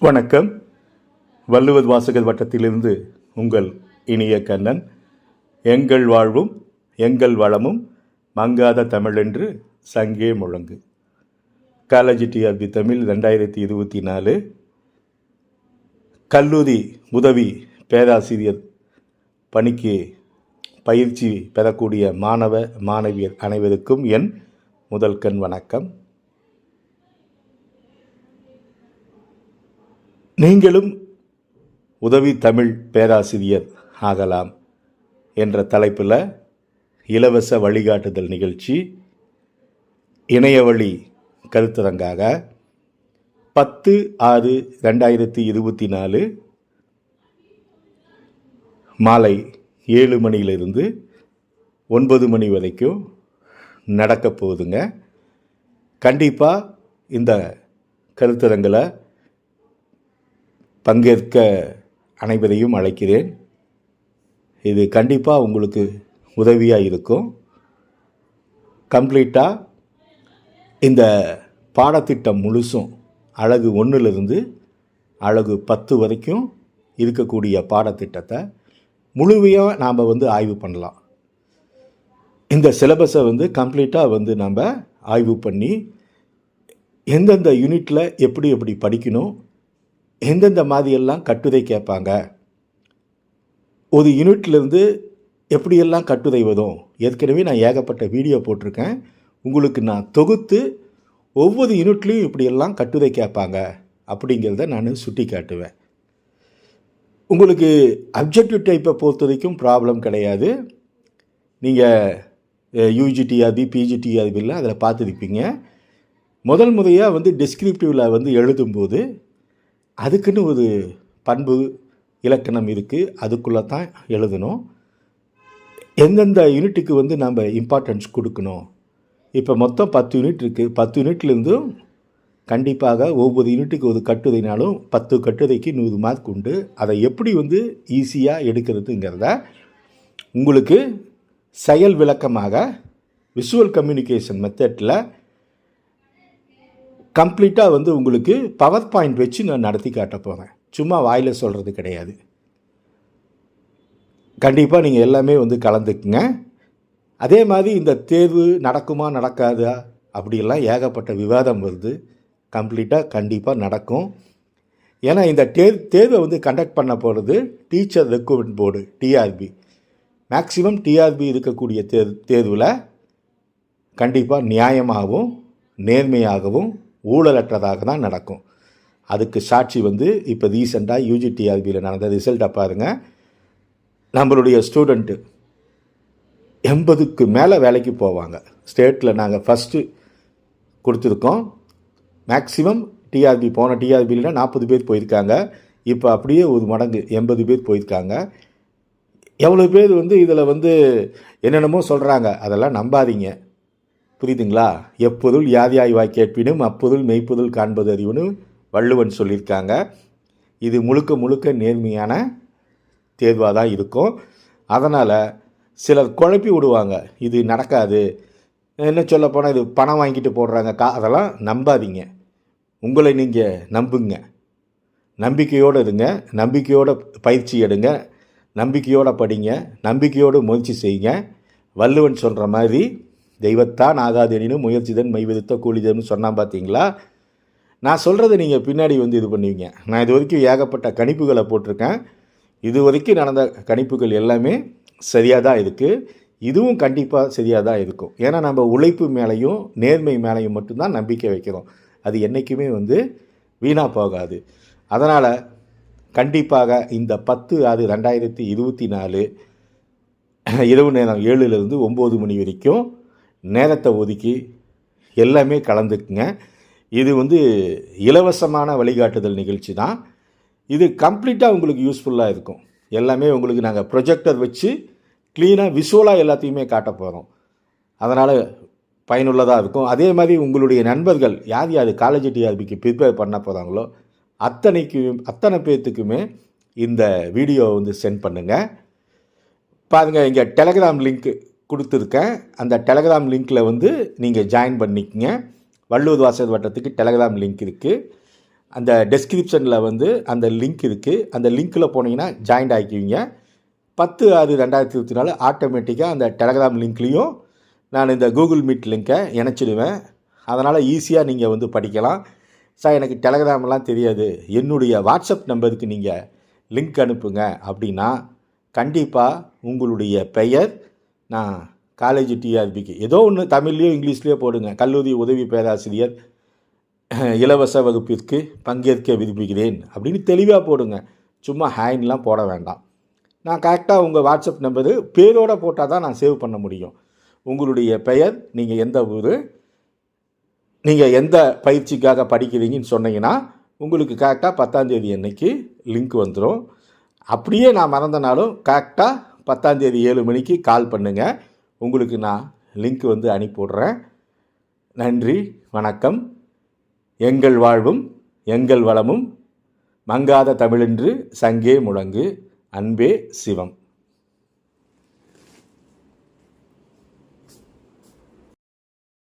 வணக்கம். வள்ளுவர் வாசகர் வட்டத்திலிருந்து உங்கள் இனிய கண்ணன். எங்கள் வாழ்வும் எங்கள் வளமும் மங்காத தமிழென்று சங்கே முழங்கு. காலேஜ் டிஆர்பி தமிழ் ரெண்டாயிரத்தி இருபத்தி நாலு. கல்லூரி உதவி பேராசிரியர் பணிக்கு பயிற்சி பெறக்கூடிய மாணவ மாணவியர் அனைவருக்கும் என் முதல் கண் வணக்கம். நீங்களும் உதவி தமிழ் பேராசிரியர் ஆகலாம் என்ற தலைப்பில் இலவச வழிகாட்டுதல் நிகழ்ச்சி இணையவழி கருத்தரங்காக பத்து ஆறு ரெண்டாயிரத்தி இருபத்தி நாலு மாலை ஏழு மணியிலிருந்து ஒன்பது மணி வரைக்கும் நடக்கப் போகுதுங்க. கண்டிப்பாக இந்த கருத்தரங்களை பங்கேற்க அனைவரையும் அழைக்கிறேன். இது கண்டிப்பாக உங்களுக்கு உதவியாக இருக்கும். கம்ப்ளீட்டாக இந்த பாடத்திட்டம் முழுசும் அழகு ஒன்றுலேருந்து அழகு பத்து வரைக்கும் இருக்கக்கூடிய பாடத்திட்டத்தை முழுமையாக நாம் வந்து ஆய்வு பண்ணலாம். இந்த சிலபஸை வந்து கம்ப்ளீட்டாக வந்து நம்ம ஆய்வு பண்ணி எந்தெந்த யூனிட்டில் எப்படி எப்படி படிக்கணும் எந்தெந்த மாதிரியெல்லாம் கட்டுரை கேட்பாங்க? ஒரு யூனிட்லேருந்து எப்படியெல்லாம் கட்டுரை வரும்? ஏற்கனவே நான் ஏகப்பட்ட வீடியோ போட்டிருக்கேன். உங்களுக்கு நான் தொகுத்து ஒவ்வொரு யூனிட்லேயும் இப்படியெல்லாம் கட்டுரை கேட்பாங்க அப்படிங்கிறத நான் சுட்டி காட்டுவேன் உங்களுக்கு அப்ஜெக்டிவ் டைப்பை பொறுத்த வரைக்கும் ப்ராப்ளம் கிடையாது. நீங்கள் யூஜிடிஆர்பி பிஜிடிஆர்பியில் அதில் பார்த்துருப்பீங்க. முதல் முறையாக வந்து டிஸ்கிரிப்டிவில் வந்து எழுதும்போது அதுக்குன்னு ஒரு பண்பு இலக்கணம் இருக்குது அதுக்குள்ளே தான் எழுதணும். எந்தெந்த யூனிட்டுக்கு வந்து நம்ம இம்பார்ட்டன்ஸ் கொடுக்கணும்? இப்போ மொத்தம் பத்து யூனிட் இருக்குது பத்து யூனிட்லேருந்தும் கண்டிப்பாக ஒவ்வொரு யூனிட்டுக்கு ஒரு கட்டுரைனாலும் பத்து கட்டுரைக்கு நூறு மார்க் உண்டு. அதை எப்படி வந்து ஈஸியாக எடுக்கிறதுங்கிறத உங்களுக்கு செயல் விளக்கமாக விஷுவல் கம்யூனிகேஷன் மெத்தடில் கம்ப்ளீட்டாக வந்து உங்களுக்கு பவர் பாயிண்ட் வச்சு நான் நடத்தி காட்ட போகிறேன் சும்மா வாயில் சொல்கிறது கிடையாது. கண்டிப்பாக நீங்கள் எல்லாமே வந்து கலந்துக்குங்க. அதே மாதிரி இந்த தேர்வு நடக்குமா நடக்காதா அப்படியெல்லாம் ஏகப்பட்ட விவாதம் வருது. கம்ப்ளீட்டாக கண்டிப்பாக நடக்கும். ஏன்னா இந்த தேர் தேர்வை வந்து கண்டக்ட் பண்ண போகிறது teacher recruitment board TRB maximum TRB இருக்கக்கூடிய தேர் தேர்வில் கண்டிப்பாக நியாயமாகவும் நேர்மையாகவும் ஊழலற்றதாக தான் நடக்கும். அதுக்கு சாட்சி வந்து இப்போ ரீசெண்டாக யூஜிடிஆர்பியில் நடந்த ரிசல்ட்டை பாருங்கள் நம்மளுடைய ஸ்டூடெண்ட்டு எண்பதுக்கு மேலே வேலைக்கு போவாங்க. ஸ்டேட்டில் நாங்கள் ஃபஸ்ட்டு கொடுத்துருக்கோம். மேக்ஸிமம் டிஆர்பி போன டிஆர்பியில் நாற்பது பேர் போயிருக்காங்க. இப்போ அப்படியே ஒரு மடங்கு எண்பது பேர் போயிருக்காங்க. எவ்வளோ பேர் வந்து இதில் வந்து என்னென்னமோ சொல்கிறாங்க அதெல்லாம் நம்பாதீங்க. புரியுதுங்களா? எப்பொருள் யாதியாய் வாய் கேட்பினும் அப்பொருள் மெய்ப்பொருள் காண்பது அறிவுன்னு வள்ளுவன் சொல்லியிருக்காங்க. இது முழுக்க முழுக்க நேர்மையான தேர்வாக தான் இருக்கும். அதனால் சிலர் குழப்பி விடுவாங்க. இது நடக்காது. என்ன சொல்ல போனால் இது பணம் வாங்கிட்டு போடுறாங்க. கா அதெல்லாம் நம்பாதீங்க. உங்களை நீங்கள் நம்புங்க. நம்பிக்கையோடு இருங்க. நம்பிக்கையோட பயிற்சி எடுங்க. நம்பிக்கையோடு படிங்க. நம்பிக்கையோடு முயற்சி செய்யுங்க. வள்ளுவன் சொல்கிற மாதிரி தெய்வத்தான் ஆகாது எனினும் முயற்சிதன் மெய்வெதுத்த கூலிதன்னு சொன்னான் பார்த்தீங்களா நான் சொல்கிறத நீங்கள் பின்னாடி வந்து இது பண்ணுவீங்க. நான் இது வரைக்கும் ஏகப்பட்ட கணிப்புகளை போட்டிருக்கேன். இது வரைக்கும் நடந்த கணிப்புகள் எல்லாமே சரியாக தான் இருக்குது இதுவும் கண்டிப்பாக சரியாக தான் இருக்கும். ஏன்னா நம்ம உழைப்பு மேலேயும் நேர்மை மேலேயும் மட்டும்தான் நம்பிக்கை வைக்கிறோம். அது என்றைக்குமே வந்து வீணாக போகாது. அதனால் கண்டிப்பாக இந்த பத்து ஆறு ரெண்டாயிரத்தி இருபத்தி நாலு இரவு நேரம் ஏழுலேருந்து ஒம்பது மணி வரைக்கும் நேரத்தை ஒதுக்கி எல்லாமே கலந்துக்குங்க. இது வந்து இலவசமான வழிகாட்டுதல் நிகழ்ச்சி தான். இது கம்ப்ளீட்டாக உங்களுக்கு யூஸ்ஃபுல்லாக இருக்கும். எல்லாமே உங்களுக்கு நாங்கள் ப்ரொஜெக்டர் வச்சு க்ளீனாக விஷுவலாக எல்லாத்தையுமே காட்ட போகிறோம் அதனால் பயனுள்ளதாக இருக்கும். அதே மாதிரி உங்களுடைய நண்பர்கள் யார் யார் காலேஜ் டிஆர்பிக்கு ப்ரிப்பேர் பண்ண போகிறாங்களோ அத்தனைக்கு அத்தனை பேர்த்துக்குமே இந்த வீடியோ வந்து சென்ட் பண்ணுங்கள் பாருங்கள் இங்கே டெலகிராம் லிங்க்கு கொடுத்துருக்கேன். அந்த டெலகிராம் லிங்க்கில் வந்து நீங்கள் ஜாயின் பண்ணிக்கங்க. வள்ளூர் வாசல் வட்டத்துக்கு டெலகிராம் லிங்க் இருக்குது அந்த டெஸ்கிரிப்ஷனில் வந்து அந்த லிங்க் இருக்குது அந்த லிங்க்கில் போனீங்கன்னா ஜாயின் ஆகிக்குவீங்க. பத்து ஆறு ரெண்டாயிரத்தி இருபத்தி நாலு ஆட்டோமேட்டிக்காக அந்த டெலகிராம் லிங்க்லேயும் நான் இந்த கூகுள் மீட் லிங்க்கை இணைச்சிடுவேன். அதனால் ஈஸியாக நீங்கள் வந்து படிக்கலாம். சார் எனக்கு டெலகிராம்லாம் தெரியாது. என்னுடைய வாட்ஸ்அப் நம்பருக்கு நீங்கள் லிங்க் அனுப்புங்க அப்படின்னா கண்டிப்பாக உங்களுடைய பெயர் நான் காலேஜ் டிஆர்பிக்கு ஏதோ ஒன்று தமிழ்லேயோ இங்கிலீஷ்லேயோ போடுங்க. கல்லூரி உதவி பேராசிரியர் இலவச வகுப்பிற்கு பங்கேற்க விரும்புகிறேன் அப்படின்னு தெளிவாக போடுங்க. சும்மா ஹேண்ட்லாம் போட வேண்டாம். நான் கரெக்டாக உங்கள் வாட்ஸ்அப் நம்பரு பேரோடு போட்டால் தான் நான் சேவ் பண்ண முடியும். உங்களுடைய பெயர் நீங்கள் எந்த ஊர் நீங்கள் எந்த பயிற்சிக்காக படிக்கிறீங்கன்னு சொன்னீங்கன்னா உங்களுக்கு கரெக்டாக பத்தாந்தேதி அன்னைக்கு லிங்க் வந்துடும் அப்படியே நான் மறந்தனாலும் கரெக்டாக பத்தாந்தேதி ஏழு மணிக்கு கால் பண்ணுங்கள் உங்களுக்கு நான் லிங்க் வந்து அனுப்பிவிட்றேன். நன்றி வணக்கம். எங்கள் வாழ்வும் எங்கள் வளமும் மங்காத தமிழென்று சங்கே முழங்கு. அன்பே சிவம்.